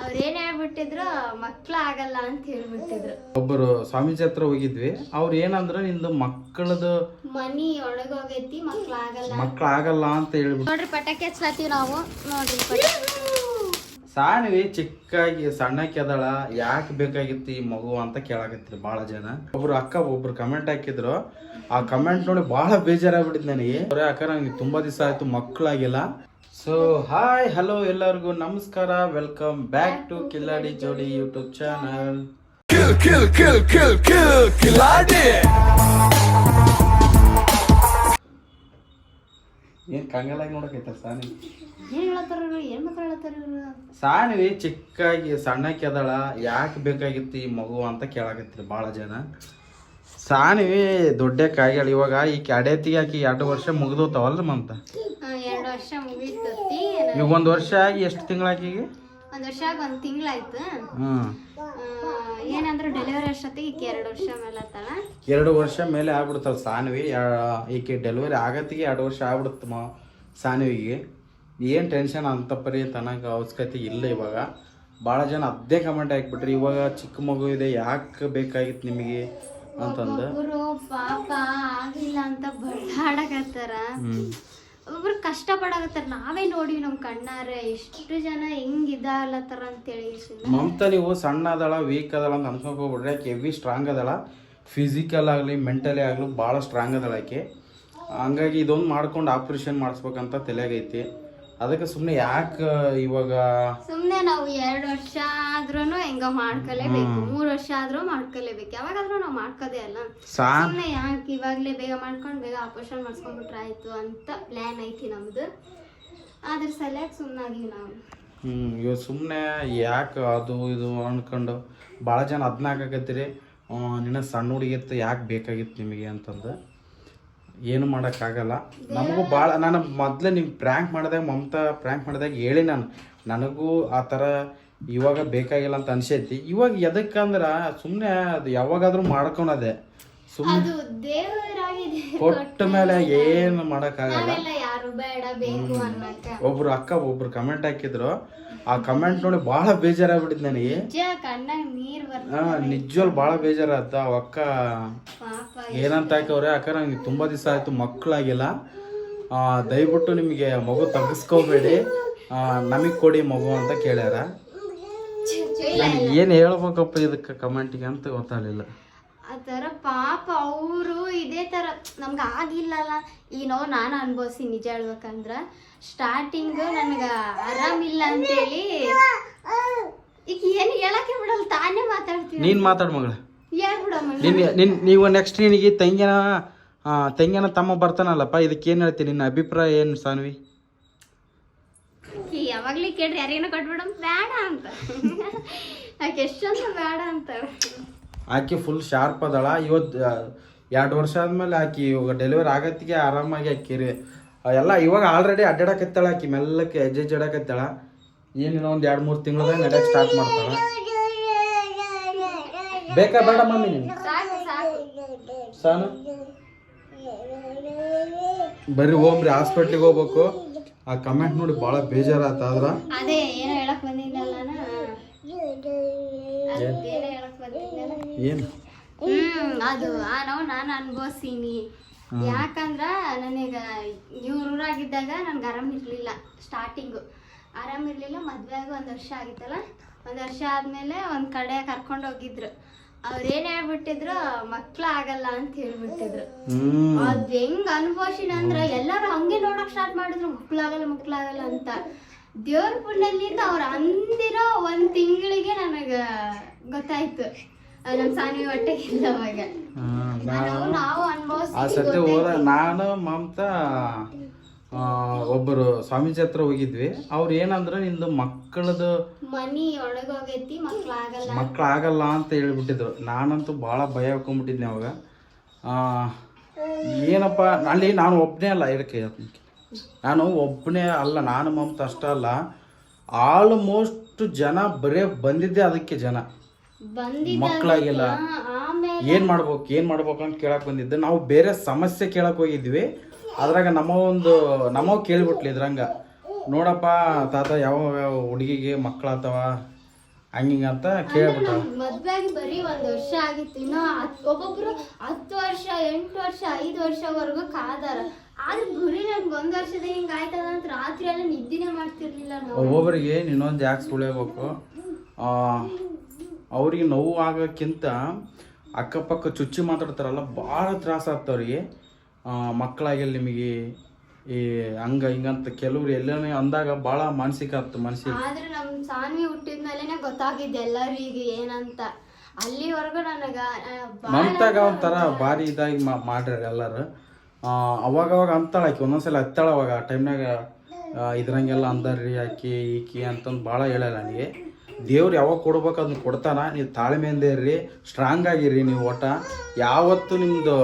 ಅವ್ರೇನ್ ಹೇಳ್ಬಿಟ್ಟಿದ್ರು ಮಕ್ಳ ಆಗಲ್ಲ ಅಂತ ಹೇಳ್ಬಿಟ್ಟಿದ್ರು. ಒಬ್ಬರು ಸ್ವಾಮೀಜಿ ಹತ್ರ ಹೋಗಿದ್ವಿ. ಅವ್ರ ಏನಂದ್ರ ನಿಂದು ಮಕ್ಕಳದು ಮನಿ ಒಳಗೋಗೈತಿ ಮಕ್ಳ ಆಗಲ್ಲ. ಮಕ್ಕಳಾಗಲ್ಲ ಅಂತ ಹೇಳ್ಬಿಟ್ಟು. ನೋಡ್ರಿ ಪಟಾಕಿ ಹಚ್ಲತ್ತೀವಿ ನಾವು. ನೋಡ್ರಿ ಸಾಣವಿ ಚಿಕ್ಕಾಗಿ ಸಣ್ಣಕ್ಕೆ ಅದಳ. ಯಾಕೆ ಬೇಕಾಗಿತ್ತು ಈ ಮಗು ಅಂತ ಕೇಳಾಕತ್ರಿ ಭಾಳ ಜನ. ಒಬ್ರು ಅಕ್ಕ ಒಬ್ರು ಕಮೆಂಟ್ ಹಾಕಿದ್ರು. ಆ ಕಮೆಂಟ್ ನೋಡಿ ಬಹಳ ಬೇಜಾರಾಗ್ಬಿಟ್ಟಿದ್ ನನಗೆ. ಅವ್ರೆ ಅಕ್ಕ ನಂಗೆ ತುಂಬಾ ದಿವಸ ಆಯ್ತು ಮಕ್ಕಳಾಗಿಲ್ಲ ಸೊ ಹಾಯ್ ಹಲೋ ಎಲ್ಲರಿಗೂ ನಮಸ್ಕಾರ welcome back to Kiladi Jodi YouTube channel kill ಕಿಲ್ ಕಿಲ್ ಕಿಲ್ ಕಿಲ್ ಕಿಲಾಡಿ ಏನ್ ಕಂಗಲಾಗಿ ನೋಡಕೈತ ಸಾನಿ? ಏನ್ ಹೇಳತ್ತಾರ ಇವ್ರು? ಏನ್ ಮಾತಾಡತ್ತಾರ ಇವ್ರು? ಸಾಣವಿ ಚಿಕ್ಕಾಗಿ ಸಣ್ಣಕ್ಕೆ ಅದಳ. ಯಾಕೆ ಬೇಕಾಗಿತ್ತು ಈ ಮಗು ಅಂತ ಕೇಳಾಕತ್ರಿ ಭಾಳ ಜನ. ಸಾಣವಿ ದೊಡ್ಡಕ್ಕಾಗ್ಯಾಳ ಇವಾಗ ಈ ಅಡೆತಿಗೆ ಆಕಿ ಎರಡು ವರ್ಷ ಮುಗ್ದೋತಾವಲ್ರಿ ಮಂತ ಎರಡ್ ವರ್ಷ ಮುಗೀತತಿ. ಈಗ ಒಂದು ವರ್ಷ ಆಗಿ ಎಷ್ಟು ತಿಂಗಳಾಕಿಗೆ ಒಂದ್ ವರ್ಷ ಆಗಿ ಒಂದ್ ತಿಂಗಳಾಯ್ತು ಹ್ಞೂ ಆ, ಏನಂದ್ರೆ ಡೆಲಿವರಿ ಅಷ್ಟೊತ್ತಿಗೆ ಈಕಿ ಎರಡ್ ವರ್ಷ ಎರಡು ವರ್ಷ ಮೇಲೆ ಆಗ್ಬಿಡ್ತಾವ ಸಾನ್ವಿ. ಈಕೆ ಡೆಲಿವರಿ ಆಗತ್ತಿಗೆ ಎರಡು ವರ್ಷ ಆಗ್ಬಿಡುತ್ತೆ ಮ ಸಾನ್ವಿಗೆ. ಏನು ಟೆನ್ಷನ್ ಅಂತ ಪರಿ ತನಕ ಅವಶ್ಯಕತೆ ಇಲ್ಲ ಇವಾಗ. ಭಾಳ ಜನ ಅದೇ ಕಮೆಂಟ್ ಹಾಕ್ಬಿಟ್ರಿ. ಇವಾಗ ಚಿಕ್ಕ ಮಗು ಇದೆ ಯಾಕೆ ಬೇಕಾಗಿತ್ತು ನಿಮಗೆ? ಅಂತಂದು. ಒಬ್ಬೊಬ್ರು ಪಾಪ ಆಗಿಲ್ಲ ಅಂತ ಬಡಾಡಕತ್ತಾರ ಹ್ಞೂ ಒಬ್ರು ಕಷ್ಟ ಪಡಾಕತ್ತಾರ ನಾವೇ ನೋಡಿ ನಮ್ ಕಣ್ಣಾರೆ ಎಷ್ಟು ಜನ ಹೆಂಗ್ ಇದಾಗ್ಲತ್ತಾರ ಅಂತೇಳಿ ಹೇಳಿ ಮಮತಾ ನೀವು ಸಣ್ಣ ಅದಳ ವೀಕ್ ಅದಳ ಅಂತ ಅನ್ಸ್ಕೊಂಡ್ ಹೋಗ್ಬಿಡ್ರಿ ಆಕೆ ಹೆವಿ ಸ್ಟ್ರಾಂಗ್ ಅದಳ. ಫಿಸಿಕಲ್ ಆಗಲಿ ಮೆಂಟಲಿ ಆಗಲಿ ಭಾಳ ಸ್ಟ್ರಾಂಗ್ ಅದಳ ಆಕೆ. ಹಂಗಾಗಿ ಇದೊಂದು ಮಾಡ್ಕೊಂಡು ಆಪ್ರೇಷನ್ ಮಾಡಿಸ್ಬೇಕಂತ ತಲೆಯಾಗೈತಿ ಅದಕ್ಕೆ ಸುಮ್ಮನೆ ಯಾಕೆ ಇವಾಗ ಸುಮ್ನೆ ನಾವು ಎರಡು ವರ್ಷ ಆದ್ರೂ ಹೆಂಗ ಮಾಡ್ಕೊಲೇಬೇಕು. ಮೂರು ವರ್ಷ ಆದ್ರೂ ಮಾಡ್ಕೊಲೇಬೇಕು. ಯಾವಾಗಾದ್ರೂ ನಾವು ಮಾಡ್ಕೋದೇ ಅಲ್ಲ. ಸುಮ್ಮನೆ ಸುಮ್ನೆ ಯಾಕೆ ಇವಾಗ್ಲೇ ಬೇಗ ಮಾಡ್ಕೊಂಡು ಬೇಗ ಆಪರೇಷನ್ ಮಾಡಿಸ್ಕೊಂಡ್ಬಿಟ್ರೆ ಆಯ್ತು ಅಂತ ಪ್ಲಾನ್ ಐತಿ ನಮ್ದು. ಅದ್ರ ಸಲುವಾಗಿ ಸುಮ್ಮನಾಗಿ ನಾವು. ಹ್ಞೂ ಇವಾಗ ಸುಮ್ಮನೆ ಯಾಕೆ ಅದು ಇದು ಅನ್ಕೊಂಡು ಭಾಳ ಜನ ಅದನ್ನ ಹಾಕಾಕತ್ತೀರಿ. ನಿನ್ನ ಸಣ್ಣ ಹುಡುಗಿತ್ತು ಯಾಕೆ ಬೇಕಾಗಿತ್ತು ನಿಮಗೆ ಅಂತಂದು. ಏನು ಮಾಡೋಕ್ಕಾಗಲ್ಲ. ನಮಗೂ ಭಾಳ ನಾನು ಮೊದಲೇ ನೀವು ಪ್ರ್ಯಾಂಕ್ ಮಾಡಿದಾಗ ಮಮತಾ ಪ್ರ್ಯಾಂಕ್ ಮಾಡಿದಾಗ ಹೇಳಿ ನಾನು. ನನಗೂ ಆ ಥರ ಇವಾಗ ಬೇಕಾಗಿಲ್ಲ ಅಂತ ಅನ್ಸೈತಿ. ಇವಾಗ ಎದಕ್ಕಂದ್ರೆ ಸುಮ್ಮನೆ ಅದು ಯಾವಾಗಾದರೂ ಮಾಡ್ಕೊಳದೆ. ಸುಮ್ಮನೆ ಕೊಟ್ಟ ಮೇಲೆ ಏನು ಮಾಡೋಕ್ಕಾಗಲ್ಲ. ಒಬ್ರು ಅಕ್ಕ ಒಬ್ರು ಕಮೆಂಟ್ ಹಾಕಿದ್ರು. ಆ ಕಮೆಂಟ್ ನೋಡಿ ಭಾಳ ಬೇಜಾರಾಗ್ಬಿಟ್ಟಿದ್ ನನಗೆ. ನಿಜವಾಗ್ ಭಾಳ ಬೇಜಾರಾತ ಅಕ್ಕ. ಏನಂತ ಹಾಕವ್ರೆ ಅಕ್ಕ ನಂಗೆ ತುಂಬ ದಿವಸ ಆಯ್ತು ಮಕ್ಕಳಾಗಿಲ್ಲ ಆ, ದಯವಿಟ್ಟು ನಿಮಗೆ ಮಗು ತಗಸ್ಕೋಬೇಡಿ. ನಮಗೆ ಕೊಡಿ ಮಗು ಅಂತ ಕೇಳ್ಯಾರ. ಏನ್ ಏನು ಹೇಳ್ಬೇಕಪ್ಪ ಇದಕ್ಕೆ ಕಮೆಂಟಿಗೆ ಅಂತ ಗೊತ್ತಾಗಲಿಲ್ಲ. ಆ ಥರ ಪಾಪ ಅವರು ಇದೇ ಥರ ನಮ್ಗೆ ಆಗಿಲ್ಲಲ್ಲ. ಈ ನೋವು ನಾನು ಅನ್ಭವಿಸಿ ನಿಜ ಹೇಳ್ಬೇಕಂದ್ರ ಸ್ಟಾರ್ಟಿಂಗ್ ನನಗೆ ಆರಾಮಿಲ್ಲ ಅಂತೇಳಿ ಈಗ ಏನು ಹೇಳಕ್ಕೆ ಬಿಡಲ್ಲ ತಾನೇ ಮಾತಾಡ್ತೀನಿ ನೀನು ಮಾತಾಡು ಮಗಳ. ಹೇಳ್ಬಿಡಮ್ಮ ನಿನ್ ನಿನ್ ನೀವು ನೆಕ್ಸ್ಟ್ ನಿನಗೆ ತಂಗಿನ ಆ, ತಂಗಿನ ತಮ್ಮ ಬರ್ತಾನಲ್ಲಪ್ಪ ಇದಕ್ಕೆ ಏನು ಹೇಳ್ತೀನಿ ನಿನ್ನ ಅಭಿಪ್ರಾಯ ಏನು ಸಾನ್ವಿ? ಯಾವಾಗ್ಲಿ ಕೇಳ್ರಿ ಯಾರೇನೋ ಕೊಟ್ಬಿಡಮ್ ಬೇಡ ಅಂತ. ಆಕೆ ಎಷ್ಟೊಂದು ಬೇಡ ಅಂತ. ಆಕೆ ಫುಲ್ ಶಾರ್ಪ್ ಅದಳ. ಇವತ್ತು ಎರಡು ವರ್ಷ ಆದ್ಮೇಲೆ ಆಕಿ ಇವಾಗ ಡೆಲಿವರಿ ಆಗತ್ತಿಗೆ ಆರಾಮಾಗಿ ಆಕಿರಿ ಎಲ್ಲ ಇವಾಗ ಆಲ್ರೆಡಿ ಅಡ್ಡಾಡಕತ್ತಾಳ ಆಕಿ ಮೆಲ್ಲಕ್ಕೆ ಹೆಜ್ಜೆ ಜಡಕತ್ತಾಳ ಏನಿಲ್ಲ ಒಂದು ಎರಡು ಮೂರು ತಿಂಗಳದಾಗ ನಡೆಯಕ್ಕೆ ಸ್ಟಾರ್ಟ್ ಮಾಡ್ತಾಳ. ಬೇಕಾ ಬೇಡ ಮಮ್ಮಿ ನೀನು ಸಾನು? ಬರ್ರಿ ಹೋಗ್ರಿ ಹಾಸ್ಪಿಟ್ಲಿಗೆ ಹೋಗ್ಬೇಕು. ಆ ಕಮೆಂಟ್ ನೋಡಿ ಭಾಳ ಬೇಜಾರಾತ ಆದ್ರ? ಅದೇ ಏನೋ ಹೇಳಕ್ ಬಂದಿದ್ದಲ್ಲ ಅದು ನೋವು ನಾನು ಅನ್ಭವಿಸೀನಿ. ಯಾಕಂದ್ರ ನನಗ ಇವ್ರ ಊರಾಗಿದ್ದಾಗ ನನ್ಗೆ ಆರಾಮ್ ಇರ್ಲಿಲ್ಲ ಸ್ಟಾರ್ಟಿಂಗು ಆರಾಮ್ ಇರ್ಲಿಲ್ಲ ಮದ್ವೆ ಆಗಿ ಒಂದ್ ವರ್ಷ ಆಗಿತ್ತಲ್ಲ? ಒಂದ್ ವರ್ಷ ಆದ್ಮೇಲೆ ಒಂದ್ ಕಡೆ ಕರ್ಕೊಂಡ್ ಹೋಗಿದ್ರು. ಅವ್ರ ಏನ್ ಹೇಳ್ಬಿಟ್ಟಿದ್ರು ಮಕ್ಳ ಆಗಲ್ಲ ಅಂತ ಹೇಳ್ಬಿಟ್ಟಿದ್ರು. ಅದ್ ಹೆಂಗ್ ಅನ್ಭವಿಸಿನ ಅಂದ್ರ ಎಲ್ಲಾರು ಹಂಗೆ ನೋಡಕ್ ಸ್ಟಾರ್ಟ್ ಮಾಡಿದ್ರು ಮಕ್ಳಾಗಲ್ಲ ಮಕ್ಳಾಗಲ್ಲ ಅಂತ. ದೇವ್ರ ಪುಣ್ಯದಿಂದ ಅವ್ರ ಅಂದಿರೋ ಒಂದ್ ತಿಂಗಳಿಗೆ ನನಗ ಗೊತ್ತಾಯ್ತು. ನಮ್ ಸಾನಿ ಹೊಟ್ಟೆಗೆ ಇಲ್ಲ ಅವಾಗ. ಆ ಸತಿ ಹೋದ ನಾನು ಮಮತಾ ಒಬ್ಬರು ಸ್ವಾಮೀಜಿ ಹತ್ರ ಹೋಗಿದ್ವಿ. ಅವ್ರು ಏನಂದ್ರೆ ನಿಂದು ಮಕ್ಕಳದು ಮಕ್ಕಳಾಗಲ್ಲ ಅಂತ ಹೇಳ್ಬಿಟ್ಟಿದ್ರು. ನಾನಂತೂ ಭಾಳ ಭಯ ಹಾಕೊಂಡ್ಬಿಟ್ಟಿದ್ನಿ ಅವಾಗ. ಆ, ಏನಪ್ಪ ಅಲ್ಲಿ ನಾನು ಒಬ್ಬನೇ ಅಲ್ಲ ಇದಕ್ಕೆ ನಾನು ಒಬ್ಬನೇ ಅಲ್ಲ ನಾನು ಮಮತಾ ಅಷ್ಟೇ ಅಲ್ಲ. ಆಲ್ಮೋಸ್ಟ್ ಜನ ಬರೇ ಬಂದಿದ್ದೆ ಅದಕ್ಕೆ ಜನ. ಮಕ್ಕಳಾಗಿಲ್ಲ. ಏನ್ ಮಾಡ್ಬೇಕು ಏನ್ ಮಾಡ್ಬೇಕು ಅಂತ ಕೇಳಕ್ ಬಂದಿದ್ದೆ. ನಾವು ಬೇರೆ ಸಮಸ್ಯೆ ಕೇಳಕ್ ಹೋಗಿದ್ವಿ. ಅದ್ರಾಗ ನಮ್ಮ ಒಂದು ನಮ್ಮವ್ ಕೇಳ್ಬಿಟ್ಲಿ ಇದ್ರಂಗ. ನೋಡಪ್ಪ ತಾತ ಯಾವ ಹುಡುಗಿಗೆ ಮಕ್ಕಳಾತವ ಹಂಗಿಂಗ ಅಂತ ಕೇಳ್ಬಿಟ್ಟು ಮದ್ವೆಗೆ ಬರೀ ಒಂದ್ ವರ್ಷ ಆಗಿತ್ತು. ಇನ್ನು ಒಬ್ಬೊಬ್ರು ಹತ್ತು ವರ್ಷ ಎಂಟು ವರ್ಷ ಐದು ವರ್ಷವರೆಗೂ ಕಾದಾರ. ಆದ್ರೆ ಗುರಿ ನನ್ಗೆ ಒಂದ್ ವರ್ಷದ ಹಿಂಗ ಆಯ್ತದ ಅಂತ ರಾತ್ರಿ ಎಲ್ಲ ನಿದ್ದಿನೇ ಮಾಡ್ತಿರ್ಲಿಲ್ಲ ಒಬ್ಬೊಬ್ರಿಗೆ ಇನ್ನೊಂದು ಯಾಕೆ ಸುಳಿಬೇಕು ಅವ್ರಿಗೆ ನೋವು ಆಗೋಕ್ಕಿಂತ ಅಕ್ಕಪಕ್ಕ ಚುಚ್ಚಿ ಮಾತಾಡ್ತಾರಲ್ಲ ಭಾಳ ತ್ರಾಸ ಆಗ್ತವ್ರಿಗೆ ಮಕ್ಕಳಾಗಿಲ್ಲ ನಿಮಗೆ ಈ ಹಂಗ ಹಿಂಗಂತ ಕೆಲವ್ರು ಎಲ್ಲನೇ ಅಂದಾಗ ಭಾಳ ಮಾನಸಿಕ ಆಯ್ತು ಮನಸ್ಸಿಗೆ ಆದ್ರೆ ನಮ್ ಸಾನ್ವಿ ಹುಟ್ಟಿದ್ಮೇಲೆನೆ ಗೊತ್ತಾಗಿದ್ದೆ ಎಲ್ಲರಿಗೆ ಏನಂತ. ಅಲ್ಲಿವರೆಗೂ ನನಗ ಮಂತಾಗ ಒಂಥರ ಭಾರಿ ಇದಾಗಿ ಮಾಡ್ಯಾರ ಎಲ್ಲರು. ಅವಾಗ ಅವಾಗ ಅಂತಾಳ ಆಕಿ ಒಂದೊಂದ್ಸಲ ಹತ್ತಾಳ ಅವಾಗ. ಆ ಟೈಮ್ನಾಗ ಇದ್ರಂಗೆಲ್ಲ ಅಂದಾರ್ರಿ ಆಕಿ ಈಕಿ ಅಂತಂದು ಭಾಳ ಹೇಳಲ್ಲ ನನಗೆ. ದೇವ್ರು ಯಾವಾಗ ಕೊಡ್ಬೇಕು ಅದನ್ನ ಕೊಡ್ತಾನ? ನೀವು ತಾಳ್ಮೆಯಿಂದ ಇರ್ರಿ ಸ್ಟ್ರಾಂಗ್ ಆಗಿರ್ರಿ ನೀವು ಒಟ್ಟ. ಯಾವತ್ತು ನಿಮ್ದು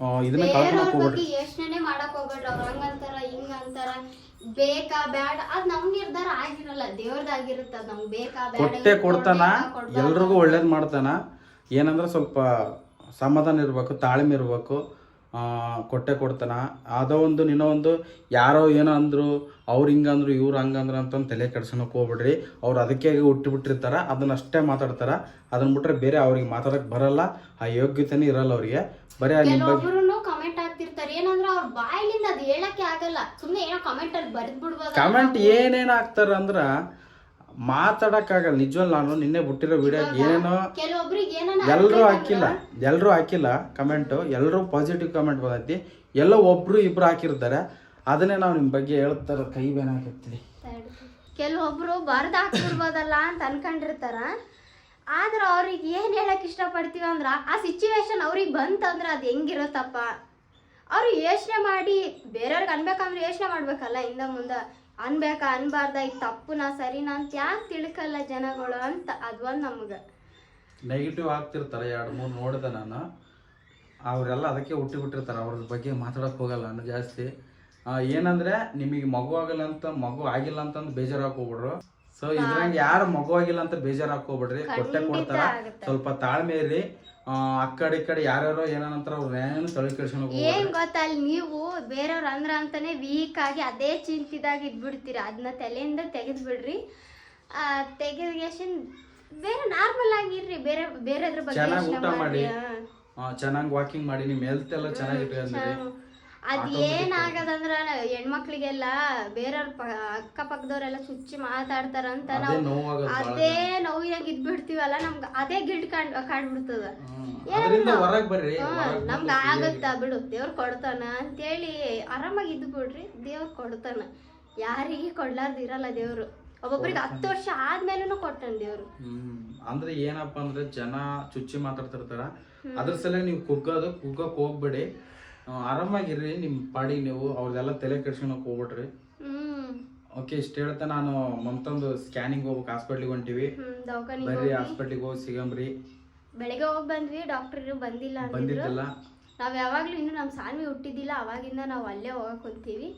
ಆ, ಇದನ್ನ ಕಳ್ಕೊಳಕ್ ಹೋಗ್ಬೇಡ್ರಿ. ಯೋಚನೆ ಮಾಡಕ್ ಹೋಗ್ಬೇಡ್ರಿ. ಅವ್ರ ಹಂಗಂತಾರ ಹಿಂಗಂತಾರ ಬೇಕಾ ಬ್ಯಾಡ ಅದ್ ನಮ್ ನಿರ್ಧಾರ ಆಗಿರಲ್ಲ. ದೇವ್ರದಾಗಿರುತ್ತ ನಮ್ಗ್ ಬೇಕಾ ಬ್ಯಾಡ ಕೊಟ್ಟೆ ಕೊಡ್ತಾನ? ಎಲ್ರಿಗೂ ಒಳ್ಳೇದು ಮಾಡ್ತಾನ. ಏನಂದ್ರೆ ಸ್ವಲ್ಪ ಸಮಾಧಾನ ಇರಬೇಕು ತಾಳ್ಮೆ ಇರಬೇಕು. ಕೊಟ್ಟೆ ಕೊಡ್ತಾನ. ಅದೋ ಒಂದು ನಿನ್ನೋ ಒಂದು ಯಾರೋ ಏನೋ ಅಂದ್ರು ಅವ್ರು ಹಿಂಗಂದ್ರು ಇವ್ರು ಹಂಗಂದ್ರು ಅಂತಂದು ತಲೆ ಕೆಡ್ಸೋಕೆ ಹೋಗ್ಬಿಡ್ರಿ. ಅವ್ರು ಅದಕ್ಕೆ ಹುಟ್ಟಿಬಿಟ್ಟಿರ್ತಾರೆ ಅದನ್ನ ಅಷ್ಟೇ ಮಾತಾಡ್ತಾರ. ಅದನ್ನ ಬಿಟ್ರೆ ಬೇರೆ ಅವ್ರಿಗೆ ಮಾತಾಡಕ್ ಬರಲ್ಲ. ಆ ಯೋಗ್ಯತೆನೇ ಇರಲ್ಲ ಅವರಿಗೆ. ಬರೀ ಕಮೆಂಟ್ ಆಗ್ತಿರ್ತಾರೆ ಏನಂದ್ರ ಅವ್ರ ಬಾಯಿಲಿಂದ ಅದ್ ಹೇಳಕ್ಕೆ ಆಗಲ್ಲ. ಸುಮ್ನೆ ಏನೋ ಕಮೆಂಟ್ ಅಲ್ಲಿ ಬರ್ದ್ ಬಿಡ್ಬೋದು ಕಮೆಂಟ್ ಏನೇನು ಹಾಕ್ತಾರ ಅಂದ್ರ ಮಾತಾಡಕ್ಕಾಗಲ್ಲ. ನಿಜವಲ್ಲ ನಾನು ನಿನ್ನೆ ಬಿಟ್ಟಿರೋ ವಿಡಿಯೋ ಏನೇನೋ ಎಲ್ಲರೂ ಹಾಕಿಲ್ಲ. ಎಲ್ಲರೂ ಹಾಕಿಲ್ಲ ಕಮೆಂಟು ಎಲ್ಲರೂ ಪಾಸಿಟಿವ್ ಕಮೆಂಟ್ ಬಂದೈತಿ. ಎಲ್ಲೋ ಒಬ್ರು ಇಬ್ರು ಹಾಕಿರ್ತಾರೆ. ಅದನ್ನೇ ನಾವು ನಿಮ್ಮ ಬಗ್ಗೆ ಹೇಳ್ತಾರ ಕೈ ಬೇನಾಗತ್ತಿ ಕೆಲವೊಬ್ರು ಬರ್ದ್ ಹಾಕ್ತಿರ್ಬೋದಲ್ಲ ಅಂತ ಅನ್ಕೊಂಡಿರ್ತಾರ. ಆದ್ರೆ ಅವ್ರಿಗೆ ಏನ್ ಹೇಳಕ್ ಇಷ್ಟಪಡ್ತೀವಿ ಅಂದ್ರ ಆ ಸಿಚುವೇಶನ್ ಅವ್ರಿಗೆ ಬಂತಂದ್ರ ಅದ್ ಹೆಂಗಿರತ್ತಪ್ಪ? ಅವ್ರು ಯೋಚನೆ ಮಾಡಿ ಬೇರೆಯವ್ರಿಗೆ ಅನ್ಬೇಕಂದ್ರೆ ಯೋಚನೆ ಮಾಡ್ಬೇಕಲ್ಲ ಹಿಂದ ಮುಂದ. ಅನ್ಬೇಕಾ ಅನ್ಬಾರ್ದ ಇದು ತಪ್ಪುನ ಸರಿನಾ ಅಂತ ಯಾಕೆ ತಿಳ್ಕಲ್ಲ ಜನಗಳು ಅಂತ ಅದೊಂದು ನಮ್ಗೆ. ನೆಗೆಟಿವ್ ಆಗ್ತಿರ್ತಾರೆ ಎರಡು ಮೂರು ನೋಡಿದೆ ನಾನು. ಅವರೆಲ್ಲ ಅದಕ್ಕೆ ಹುಟ್ಟಿ ಬಿಟ್ಟಿರ್ತಾರೆ ಅವ್ರ ಬಗ್ಗೆ ಮಾತಾಡೋಕೆ ಹೋಗಲ್ಲ ನಾನು ಜಾಸ್ತಿ. ಏನಂದ್ರೆ ನಿಮಗೆ ಮಗು ಆಗಲ್ಲ ಅಂತ ಮಗು ಆಗಿಲ್ಲ ಅಂತಂದು ಬೇಜಾರ್ ಹಾಕೋಬಿಡ್ರು ಸೊ ಇದ್ರಂಗೆ ಯಾರು ಮಗು ಆಗಿಲ್ಲ ಅಂತ ಬೇಜಾರ್ ಹಾಕೋಬಿಡ್ರಿ ಕೊಟ್ಟೆ ಕೊಡ್ತಾರ. ಸ್ವಲ್ಪ ತಾಳ್ಮೆ ಇರ್ರಿ. ಆ, ಆ ಕಡೆ ಈ ಕಡೆ ಯಾರ್ಯಾರೋ ಏನಂತಾರ ಅವ್ರೇನು ತಲೆ ಏನ್ ಗೊತ್ತಾ ಅಲ್ಲಿ ನೀವು ಬೇರೆಯವ್ರ ಅಂದ್ರ ಅಂತಾನೆ ವೀಕ್ ಆಗಿ ಅದೇ ಚಿಂತಿದಾಗ ಇದ್ಬಿಡ್ತೀರ. ಅದನ್ನ ತಲೆಯಿಂದ ತೆಗೆದ್ ಬಿಡ್ರಿ ಆ ತೆಗೆದ್ಗೆಶನ್ ಬೇರೆ ನಾರ್ಮಲ್ ಆಗಿರ್ರಿ. ಬೇರೆ ಬೇರೆದ್ರ ಬಗ್ಗೆ ಚೆನ್ನಾಗಿ ಊಟ ಮಾಡಿ. ಚೆನ್ನಾಗಿ ವಾಕಿಂಗ್ ಮಾಡಿ. ನಿಮ್ಮ ಹೆಲ್ತ್ ಎಲ್ಲ ಚೆನ್ನಾಗಿ ಅಂದ್ರೆ ಅದ್ ಏನಾಗದಂದ್ರ ಹೆಣ್ಮಕ್ಳಿಗೆಲ್ಲ ಬೇರೆಯವ್ರ ಅಕ್ಕ ಅಕ್ಕಪಕ್ಕದವ್ರೆಲ್ಲ ಚುಚ್ಚಿ ಮಾತಾಡ್ತಾರಂತ ನಾವು ಅದೇ ನೋವಿನಾಗ ಇದ್ಬಿಡ್ತೀವಲ್ಲ ನಮ್ಗ ಅದೇ ಗಿಲ್ಟ್ ಕಾಣ್ ಕಾಣ್ಬಿಡ್ತದ. ನಮ್ಗ ಆಗತ್ತ ಬಿಡು ದೇವ್ರ ಕೊಡ್ತಾನ ಅಂತೇಳಿ ಆರಾಮಾಗಿ ಇದ್ ಬಿಡ್ರಿ ದೇವ್ರ ಕೊಡ್ತಾನ. ಯಾರಿಗೆ ಕೊಡ್ಲಾರ್ದಿರಲ್ಲ ದೇವ್ರು. ಒಬ್ಬೊಬ್ರಿಗೆ ಹತ್ತು ವರ್ಷ ಆದ್ಮೇಲೂ ಕೊಟ್ಟನ್ ದೇವ್ರು. ಅಂದ್ರೆ ಏನಪ್ಪಾ ಅಂದ್ರೆ ಜನ ಚುಚ್ಚಿ ಮಾತಾಡ್ತಿರ್ತಾರ. ಅದ್ರ ಸಲ ನೀವು ಕುಗ್ಗೋದು ಕುಗ್ಗಕ್ ಹೋಗ್ಬೇಡಿ. ಆರಾಮಾಗಿರ್ರಿ ನಿಮ್ ಪಾಡಿಗೆ ನೀವು ಅವ್ರದೆಲ್ಲ ತಲೆ ಕೆಡ್ಸ್ಕೊಳಕ್ ಹೋಗ್ಬಿಡ್ರಿ ಓಕೆ ಇಷ್ಟ ಹೇಳ್ತಾ ನಾನು ಮಮತಂದು ಸ್ಕ್ಯಾನಿಂಗ್ ಹೋಗ್ಬೇಕು ಹಾಸ್ಪಿಟ್ಲಿಗೆ ಹೊಂಟಿವಿ. ಬರ್ರಿ ಹಾಸ್ಪಿಟ್ಲಿಗೆ ಹೋಗಿ ಸಿಗಂಬ್ರಿ. ಬೆಳಿಗ್ಗೆ ಹೋಗಿ ಬಂದ್ವಿ ಡಾಕ್ಟರ್ ಬಂದಿಲ್ಲ ಬಂದಿದ್ದಲ್ಲ? ನಾವ್ ಯಾವಾಗ್ಲೂ ಇನ್ನು ನಮ್ ಸಾನ್ವಿ ಹುಟ್ಟಿದ್ದಿಲ್ಲ ಅವಾಗಿಂದ ನಾವು ಅಲ್ಲೇ ಹೋಗಕ್ ಕುಂತೀವಿ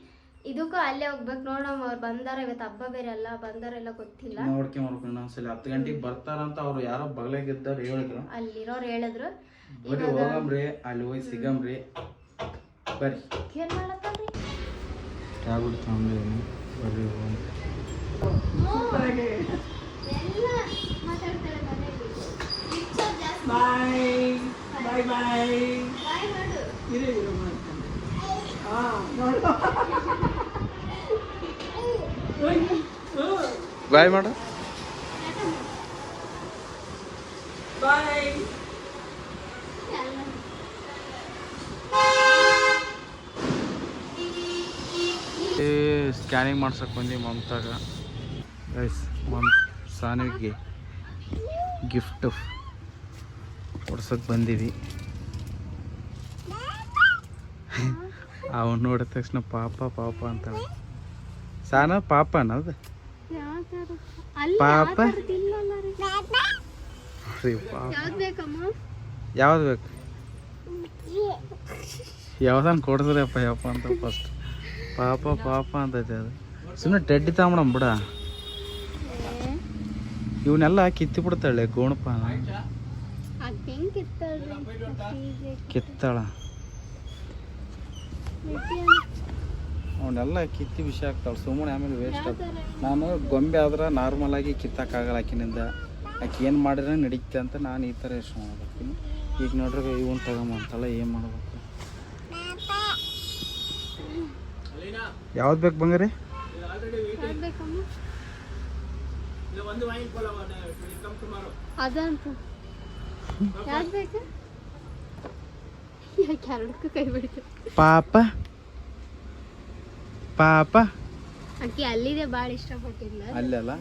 ಇದಕ್ಕೂ ಅಲ್ಲೇ ಹೋಗ್ಬೇಕು ನೋಡಮ್ ಅವ್ರು ಬಂದಾರ ಇವತ್ತು ಹಬ್ಬ ಬೇರೆ ಅಲ್ಲ ಬಂದಾರೆಲ್ಲ ಗೊತ್ತಿಲ್ಲ. ನೋಡ್ಕೊಂಡ್ ಸಲ ಹತ್ತು ಗಂಟೆಗೆ ಬರ್ತಾರಂತ ಅವ್ರು ಯಾರೋ ಬಗ್ಲಾಗಿದ್ದಾರ ಹೇಳಿದ್ರು. ಅಲ್ಲಿರೋರು ಹೇಳಿದ್ರು. ಹೋಗಂಬ್ರಿ ಅಲ್ಲಿ ಹೋಗಿ ಸಿಗಂಬ್ರಿ. ಬರ್ರಿ ಏನ್ ಮಾಡತ್ತಲ್ರಿ ಟ್ಯಾಬ್ಲೆಟ್ ತಗೊಂಡಿದ್ದೀನಿ ಬರ್ರಿ ಹೋಗಂ. ಎಲ್ಲ ಮಾತಾಡ್ತಾರೆ ಮನೇಲಿ ಪಿಕ್ಚರ್ ಜಾಸ್ತಿ ಬಾಯ್ ಬಾಯ್ ಬಾಯ್ ಬಾಯ್ ಮಾಡು ಇರು ಇರು ಮಾಡ್ತಾನೆ ಹಾಂ ನೋಡು ಬಾಯ್ ಮಾಡು ಬಾಯ್ ಸ್ಕ್ಯಾನಿಂಗ್ ಮಾಡ್ಸಕ್ಕೆ ಬಂದು ಮಮತಾಗ. ಗೈಸ್ ಮಮ್ ಸಾನಿಗೆ ಗಿಫ್ಟ್ ಕೊಡ್ಸಕ್ಕೆ ಬಂದೀವಿ. ಅವನು ನೋಡಿದ ತಕ್ಷಣ ಪಾಪ ಪಾಪ ಅಂತ ಸಾನ ಪಾಪ? ಅನ್ನೋದು ಪಾಪ. ಯಾವ್ದು ಬೇಕು? ಅಪ್ಪ ಕೊಡಿಸ್ರಪ್ಪ ಯಪ್ಪ ಅಂತ ಫಸ್ಟ್ ಪಾಪ ಪಾಪ ಅಂತೈತೆ ಅದು. ಸುಮ್ಮನೆ ಟೆಡ್ಡಿ ತಗೊಂಬಿಡಮ್ ಬಿಡ. ಇವನ್ನೆಲ್ಲ ಕಿತ್ತಿ ಬಿಡ್ತಾಳೆ ಗೋಣಪ. ಕಿತ್ತಾಳ. ಅವನ್ನೆಲ್ಲ ಕಿತ್ತಿ ವಿಷ ಆಗ್ತಾಳೆ ಸುಮ್ಮನೆ ಆಮೇಲೆ ವೇಸ್ಟ್ ಆಗ್ತದೆ ನಾನು ಗೊಂಬೆ ಆದ್ರೆ ನಾರ್ಮಲ್ ಆಗಿ ಕಿತ್ತಾಕಾಗಲ್ಲ ಆಕಿನಿಂದ. ಆಕೆ ಏನು ಮಾಡಿದ್ರೆ ನಡೀತೆ ಅಂತ ನಾನು ಈ ಥರ ಯೋಚನೆ ಮಾಡ್ತೀನಿ ಈಗ ನೋಡ್ರಿ ಇವನ್ ತಗೊಂಬಂತಲ್ಲ ಏನು ಮಾಡ್ಬೇಕು? ಯಾವ್ದು ಬೇಕು ಬಂಗಾರಿ? ಯಾವ್ದ್ಬೇಕಮ್ಮ? ಅದಂತ. ಯಾವ್ದು ಬೇಕು? ಯಾಕೆ ಎರಡಕ್ಕೂ ಕೈ ಬಿಡ್ತು. ಪಾಪ. ಪಾಪ. ಅಕ್ಕಿ ಅಲ್ಲಿದೆ ಭಾಳ ಇಷ್ಟಪಟ್ಟಿಲ್ಲ ಅಲ್ಲೆಲ್ಲ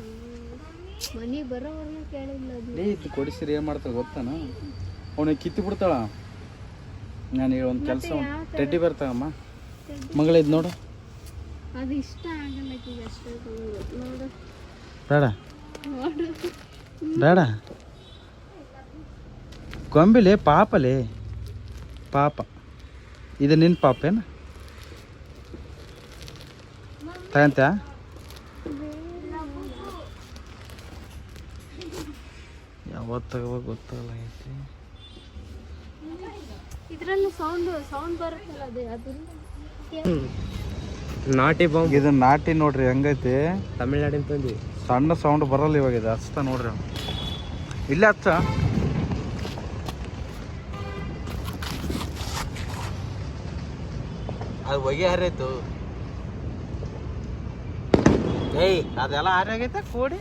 ಮನೆಗೆ ಬರೋವರೆಗೂ ಕೇಳಿಲ್ಲ ಅದು. ಏ ಇದು ಕೊಡಿಸಿರಿ ಏನು ಮಾಡ್ತಾಳೆ ಗೊತ್ತಾನ? ಅವನಿಗೆ ಕಿತ್ತು ಬಿಡ್ತಾಳ. ನಾನು ಒಂದು ಕೆಲಸ ಟೆಡ್ಡಿ ಬರ್ತಾವಮ್ಮ ಮಗಳಿದ್ ಇದು ನೋಡು. ಅದು ಇಷ್ಟ ಆಗಲ್ಲ ಆಕಿಗೆ ಅಷ್ಟೇ ತಗೊಂಡು. ನೋಡು. ಬೇಡ. ನೋಡು. ಬೇಡ. ಗೊಂಬಿಲೆ ಪಾಪಲೆ. ಪಾಪ. ಇದು ನಿನ್ನ ಪಾಪೇನ? ತಗಂತ ಯಾವತ್ತು ತಗೋಬೇಕು ಗೊತ್ತಾಗಲ್ಲ ಐತಿ. ಇದ್ರಲ್ಲಿ ಸೌಂಡ್ ಸೌಂಡ್ ಬರುತ್ತಲ್ಲ ಅದೇ ಅದು ನಾಟಿ ಬಾಂಬ್. ಇದು ನಾಟಿ ನೋಡ್ರಿ ಹೆಂಗೈತಿ? ತಮಿಳ್ನಾಡಿನ ತಂದಿ ಸಣ್ಣ ಸೌಂಡ್ ಬರಲ್ಲ ಇವಾಗ ಇದು ಹಚ್ತ ನೋಡ್ರಿ ಇಲ್ಲ ಹಚ್ಚ. ಅದು ಹೊಗೆ ಹಾರೈತು. ಏಯ್ ಅದೆಲ್ಲ ಹಾರಾಗೈತೆ ಕೋಡಿ.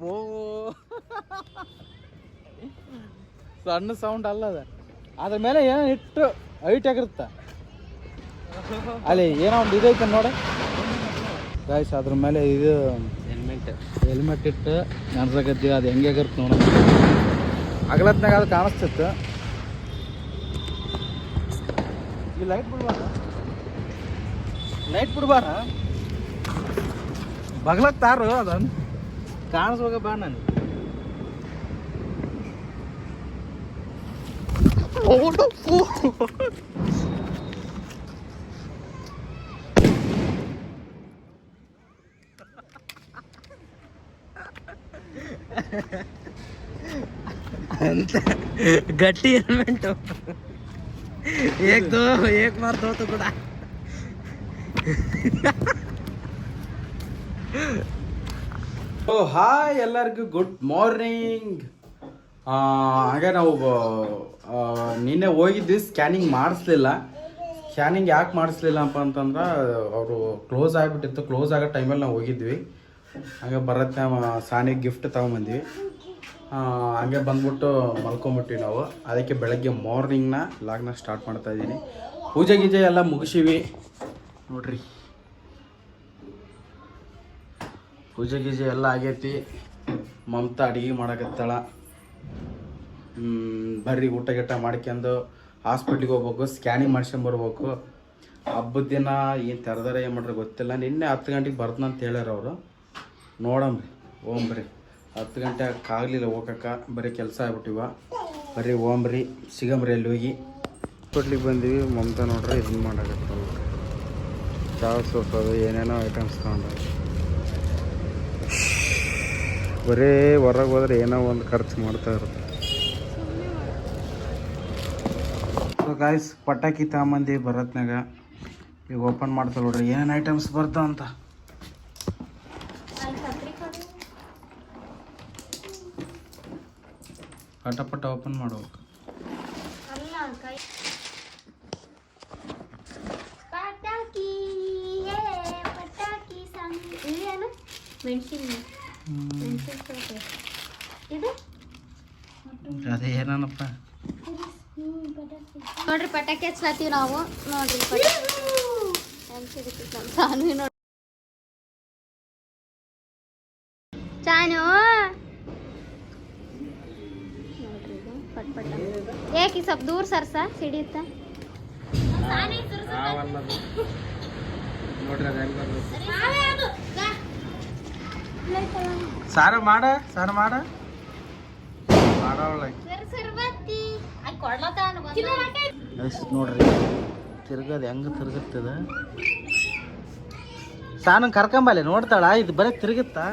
ಯಪ್ಪೋ ಸಣ್ಣ ಸೌಂಡ್ ಅಲ್ಲ ಅದ. ಅದ್ರ ಮೇಲೆ ಏನೋ ಇಟ್ಟು ಹೈಟ್ ಆಗಿರುತ್ತೆ. ಅಲ್ಲಿ ಏನೋ ಒಂದು ಇದೈತೆ ನೋಡಿ. ಗಾಯ್ಸ್ ಅದ್ರ ಮೇಲೆ ಇದು ಹೆಲ್ಮೆಟ್ ಹೆಲ್ಮೆಟ್ ಇಟ್ಟು ಗದ್ದೆ ಅದು ಹೆಂಗೆ ಆಗಿರುತ್ತೆ ನೋಡ ಅಗಲತ್ನಾಗ ಅದು ಕಾಣಿಸ್ತಿತ್ತು. ಈ ಲೈಟ್ ಬಿಡ್ಬಾರ ಲೈಟ್ ಬಿಡ್ಬಾರ ಬಗ್ಲಕ್ ತಾರು ಅದನ್ನು ಕಾಣಿಸ್ವಾಗ ಬಾ ನಾನು. ಗಟ್ಟಿ ಹೆಲ್ಮೆಟ್ ಏಕ್ ದೋ ಏಕ್ ಮಾರ್ ದೋತು ಕೂಡ. ಓ, ಹಾಯ್ ಎಲ್ಲರಿಗೂ ಗುಡ್ ಮಾರ್ನಿಂಗ್. ಹಾಗೆ ನಾವು ನಿನ್ನೆ ಹೋಗಿದ್ವಿ, ಸ್ಕ್ಯಾನಿಂಗ್ ಮಾಡಿಸ್ಲಿಲ್ಲ. ಸ್ಕ್ಯಾನಿಂಗ್ ಯಾಕೆ ಮಾಡಿಸ್ಲಿಲ್ಲ ಅಪ್ಪ ಅಂತಂದ್ರೆ, ಅವರು ಕ್ಲೋಸ್ ಆಗಿಬಿಟ್ಟಿತ್ತು. ಕ್ಲೋಸ್ ಆಗೋ ಟೈಮಲ್ಲಿ ನಾವು ಹೋಗಿದ್ವಿ. ಹಾಗೆ ಬರತ್ತೆ ಸಾನಿಗೆ ಗಿಫ್ಟ್ ತೊಗೊಂಬಂದ್ವಿ. ಹಂಗೆ ಬಂದ್ಬಿಟ್ಟು ಮಲ್ಕೊಂಬಿಟ್ವಿ ನಾವು. ಅದಕ್ಕೆ ಬೆಳಗ್ಗೆ ಮಾರ್ನಿಂಗ್ನ ಲಾಗ್ನ ಸ್ಟಾರ್ಟ್ ಮಾಡ್ತಾ ಇದ್ದೀನಿ. ಪೂಜೆ ಗೀಜೆ ಎಲ್ಲ ಮುಗಿಸಿವಿ. ನೋಡ್ರಿ. ಪೂಜೆ ಗೀಜೆ ಎಲ್ಲ ಆಗೈತಿ. ಮಮತಾ ಅಡಿಗೆ ಮಾಡಕತ್ತಾಳ. ಬರ್ರಿ ಊಟ ಗೀಟ ಮಾಡ್ಕೊಂಡು ಹಾಸ್ಪಿಟ್ಲಿಗೆ ಹೋಗ್ಬೇಕು, ಸ್ಕ್ಯಾನಿಂಗ್ ಮಾಡ್ಸ್ಕೊಂಬರ್ಬೇಕು ಹಬ್ಬದ ದಿನ ಏನು ತೆರೆದಾರ ಏನು ಮಾಡ್ರೆ ಗೊತ್ತಿಲ್ಲ. ನಿನ್ನೆ ಹತ್ತು ಗಂಟೆಗೆ ಬರ್ತೀನಿ ಅಂತ ಹೇಳ್ಯಾರ ಅವರು. ನೋಡಂಬ್ರಿ ಓಂಬ್ರಿ ಹತ್ತು ಗಂಟೆ ಆಗಲಿಲ್ಲ ಹೋಗಕ್ಕ, ಬರೀ ಕೆಲಸ ಆಗ್ಬಿಟ್ಟಿವ. ಬರೀ ಓಂಬ್ರಿ ಸಿಗಂಬ್ರಿ ಅಲ್ಲಿ ಹೋಗಿ. ಹಾಸ್ಪಿಟ್ಲಿಗೆ ಬಂದೀವಿ, ಮಮತಾ ನೋಡ್ರಿ ಇದನ್ನ ಮಾಡಕತ್ತಾಳ. ಚಹಾ ಸೋಸೋದು ಏನೇನೋ ಐಟಮ್ಸ್ ತಗೊಂಡು ಬರೀ ಹೊರಗೆ ಹೋದ್ರೆ ಏನೋ ಒಂದು ಖರ್ಚು ಮಾಡ್ತಾ ಇರುತ್ತೆ. ಸೊ ಗಾಯ್ಸ್ ಪಟಾಕಿ ತಗೊಂಬಂದು ಬರತ್ನಾಗ ಈಗ ಓಪನ್ ಮಾಡ್ತಾರೆ ನೋಡ್ರಿ. ಏನೇನು ಐಟಮ್ಸ್ ಬರ್ತಾವ ಅಂತ? ಪಟ ಪಟ ಓಪನ್ ಮಾಡ್ಬೇಕು ಮೆಣಸಿನ ಇದು ಅದೇ ಏನಪ್ಪ ನೋಡ್ರಿ ಪಟಾಕಿ ಹಚ್ಲತ್ತೀವಿ ನಾವು. ನೋಡ್ರಿ ಪಟಾಕಿ. ನೋಡ್ರಿ. ಚಾನು? ನೋಡ್ರಿ ಇದು. ಪಟ್ ಪಟ ಏಕೆ ಸ್ವಲ್ಪ ದೂರ ಸರ್ಸ ಸಿಡಿಯುತ್ತ. ನೋಡ್ರಿ ಅದು ಹೆಂಗೆ ಸಾರ ಮಾಡ ಸಾರು ಮಾಡ. ಮಾಡವಳ ಎಷ್ಟ್ ನೋಡ್ರಿ ತಿರ್ಗದ ಹೆಂಗ ತಿರ್ಗತ್ತದ? ಸಾನ ಕರ್ಕೊಂಬಲ್ಲಿ ನೋಡ್ತಾಳ ಇದು ಬರೀ ತಿರುಗುತ್ತಾ?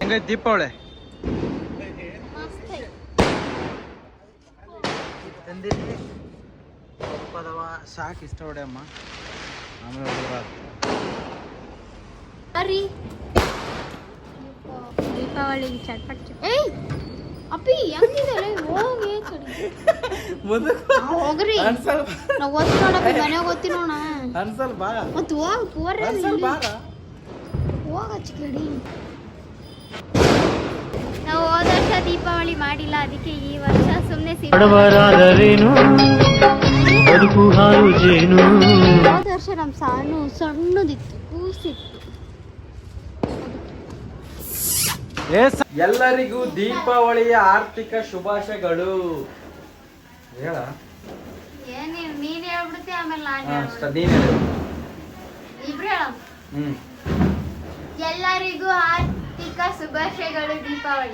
ಹೆಂಗ ದೀಪಾವಳಿ? ಮಸ್ತ್ ತಂದಿನಿ ಸಾಕು ಇಷ್ಟ ಹೊಡೆಯಮ್ಮ ಆಮೇಲೆ ಹುಡುಗರ ಚಟ್ಪಟ್ ಏಯ್ ಅಪ್ಪಿ ಹೆಂಗಿದಲ್ಲ ಹೋಗಿ ಹೋಗ್ರಿ. ನಾವು ಓದ್ತಿ ನೋಡಪ್ಪಿ ಮನೆಯಾಗ ಓದ್ತಿ ನೋಡ ಅನ್ಸಲ್ ಬಾ. ಮತ್ತೆ ಹೋಗ್ ಪೋರ ಅನ್ಸಲ್ ಬಾ ಹೋಗ ಚಿಕ್ಕಡಿ ನಾವು ಹೋದ ವರ್ಷ ದೀಪಾವಳಿ ಮಾಡಿಲ್ಲ ಅದಕ್ಕೆ ಈ ವರ್ಷ ಸುಮ್ಮನೆ ಹೋದ ವರ್ಷ ನಮ್ಮ ಸಾನು ಸಣ್ಣದಿತ್ತು ಕೂಸಿತ್ತು. ಎಲ್ಲರಿಗೂ ದೀಪಾವಳಿಯ ಆರ್ಥಿಕ ಶುಭಾಶಯಗಳು. ಹೇಳ. ಏನ್ ನೀನ್- ಆಮೇಲೆ ನಾನು ಹೇಳ್ಬಿಡ್ತೀನಿ. ಇಬ್ರು ಎಲ್ಲರಿಗೂ ಆರ್ಥಿಕ ಶುಭಾಶಯಗಳು ದೀಪಾವಳಿ.